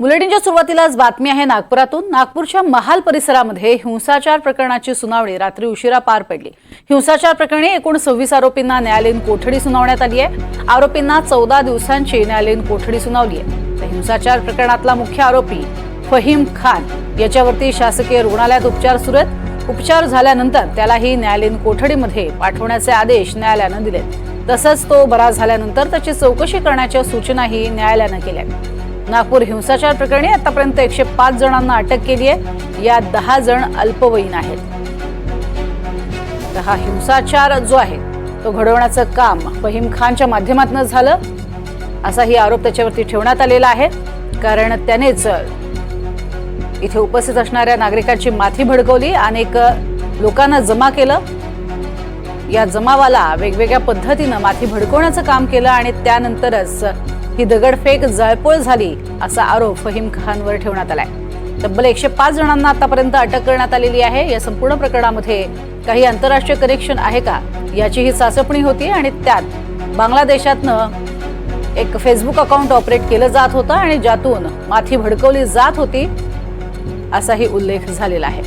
बुलेटिनच्या सुरुवातीलाच बातमी आहे नागपुरातून. नागपूरच्या महाल परिसरामध्ये हिंसाचार प्रकरणाची सुनावणी रात्री उशिरा पार पडली. हिंसाचार प्रकरणी एकूण सव्वीस आरोपींना न्यायालयीन कोठडी सुनावण्यात आली आहे. आरोपींना चौदा दिवसांची न्यायालयीन कोठडी सुनावली आहे. तर हिंसाचार प्रकरणातला मुख्य आरोपी फहीम खान याच्यावरती शासकीय रुग्णालयात उपचार सुरू आहेत. उपचार झाल्यानंतर त्यालाही न्यायालयीन कोठडीमध्ये पाठवण्याचे आदेश न्यायालयानं दिले तसंच तो बरा झाल्यानंतर त्याची चौकशी करण्याच्या सूचनाही न्यायालयानं केल्या नागपूर हिंसाचार प्रकरणी आतापर्यंत एकशे पाच जणांना अटक केली आहे. यात दहा जण अल्पवयीन आहेत. तर हा हिंसाचार जो आहे तो घडवण्याचं काम फहीम खानच्या माध्यमातून झालं. असाही आरोप त्याच्यावरती ठेवण्यात आलेला आहे. कारण त्यानेच इथे उपस्थित असणाऱ्या नागरिकांची माथी भडकवली. अनेक लोकांना जमा केलं. या जमावाला वेगवेगळ्या पद्धतीनं माथी भडकवण्याचं काम केलं आणि त्यानंतरच ही दगडफेक जळपोळ झाली असा आरोप फहीम खानवर ठेवण्यात आलाय. तब्बल एकशे पाच जणांना आतापर्यंत अटक करण्यात आलेली आहे. या संपूर्ण प्रकरणामध्ये काही आंतरराष्ट्रीय कनेक्शन आहे का याची ही चाचपणी होती आणि त्यात बांगलादेशातनं एक फेसबुक अकाउंट ऑपरेट केलं जात होतं आणि ज्यातून माथी भडकवली जात होती असाही उल्लेख झालेला आहे.